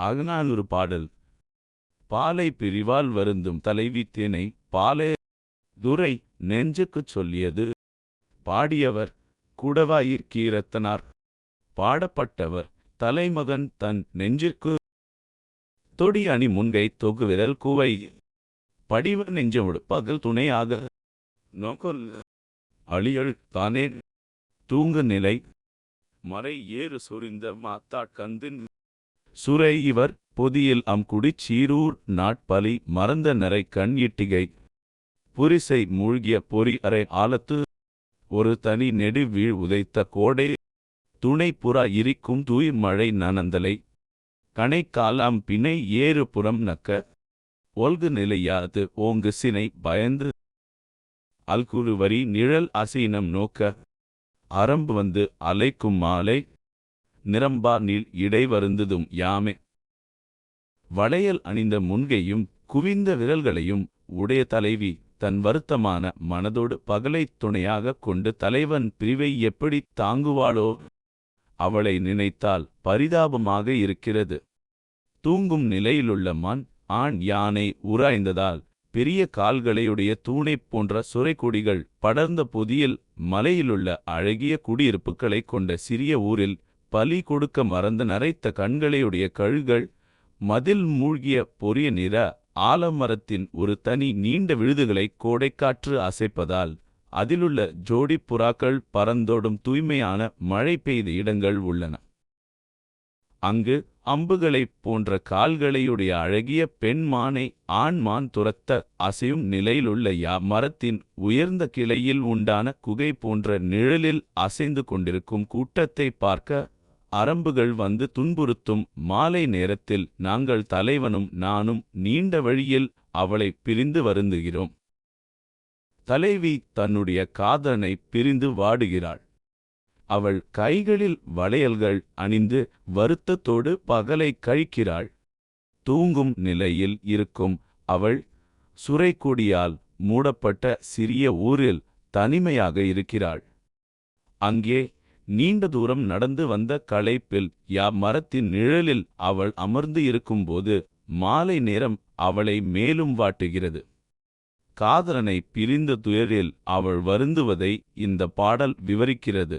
அகநானூறு பாடல். பாலை பிரிவால் வருந்தும் தலைவி தேனை பாலே. துரை நெஞ்சுக்குச் சொல்லியது. பாடியவர் குடவாயிற் கீரத்தனார். பாடப்பட்டவர் தலைமகன் தன் நெஞ்சிற்கு. தொடி அணி முன்கை தொகுவிரல் கூவை. குவை படிவ நெஞ்சமுடு பகல் துணையாக. நோக்கொல். அழியல் தானே. தூங்கு நிலை. மறை ஏறு சொரிந்த மாத்தா கந்தின். சுரை இவர் பொதியில் அம் குடிச் சீரூர் நாட்பலி மறந்த நரை கண் இட்டிகை. புரிசை மூழ்கிய பொறி அறை ஆலத்து ஒரு தனி நெடு வீழ் உதைத்த கோடை. துணை புறா இரிக்கும் தூய் மழை நனந்தலை. கணைக்காலாம் பிணை ஏறு புறம் நக்க. ஒல்கு நிலையாது ஓங்கு சினை பயந்து. அல்குருவரி நிழல் அசீனம் நோக்க. அரம்பு வந்து அலைக்கும் மாலை. நிரம்பா நீள் இடை வருந்ததும் யாமே. வளையல் அணிந்த முன்கையும் குவிந்த விரல்களையும் உடைய தலைவி தன் வருத்தமான மனதோடு பகலைத் துணையாகக் கொண்டு தலைவன் பிரிவை எப்படித் தாங்குவாளோ அவளை நினைத்தால் பரிதாபமாக இருக்கிறது. தூங்கும் நிலையிலுள்ள மான் ஆண் யானை உராய்ந்ததால் பெரிய கால்களையுடைய தூணைப் போன்ற சுரைக்கொடிகள் படர்ந்த பொதியில் மலையிலுள்ள அழகிய குடியிருப்புகளைக் கொண்ட சிறிய ஊரில் பலி கொடுக்க மறந்த நரைத்த கண்களையுடைய கழுகள் மதில் மூழ்கிய பொரிய நிற ஆலமரத்தின் ஒரு தனி நீண்ட விழுதுகளை கோடைக்காற்று அசைப்பதால் அதிலுள்ள ஜோடி புறாக்கள் பறந்தோடும் தூய்மையான மழை பெய்த இடங்கள் உள்ளன. அங்கு அம்புகளைப் போன்ற கால்களையுடைய அழகிய பெண் மானை துரத்த அசையும் நிலையிலுள்ள யா மரத்தின் உயர்ந்த கிளையில் உண்டான குகை போன்ற நிழலில் அசைந்து கொண்டிருக்கும் கூட்டத்தை பார்க்க அரம்புகள் வந்து துன்புறுத்தும் மாலை நேரத்தில் நாங்கள் தலைவனும் நானும் நீண்ட வழியில் அவளை பிரிந்து வருந்துகிறோம். தலைவி தன்னுடைய காதலனை பிரிந்து வாடுகிறாள். அவள் கைகளில் வளையல்கள் அணிந்து வருத்தத்தோடு பகலை கழிக்கிறாள். தூங்கும் நிலையில் இருக்கும் அவள் சுரைக்கொடியால் மூடப்பட்ட சிறிய ஊரில் தனிமையாக இருக்கிறாள். அங்கே நீண்ட தூரம் நடந்து வந்த களைப்பில் யா மரத்தின் நிழலில் அவள் அமர்ந்து இருக்கும்போது மாலை நேரம் அவளை மேலும் வாட்டுகிறது. காதலனை பிரிந்த துயரில் அவள் வருந்துவதை இந்த பாடல் விவரிக்கிறது.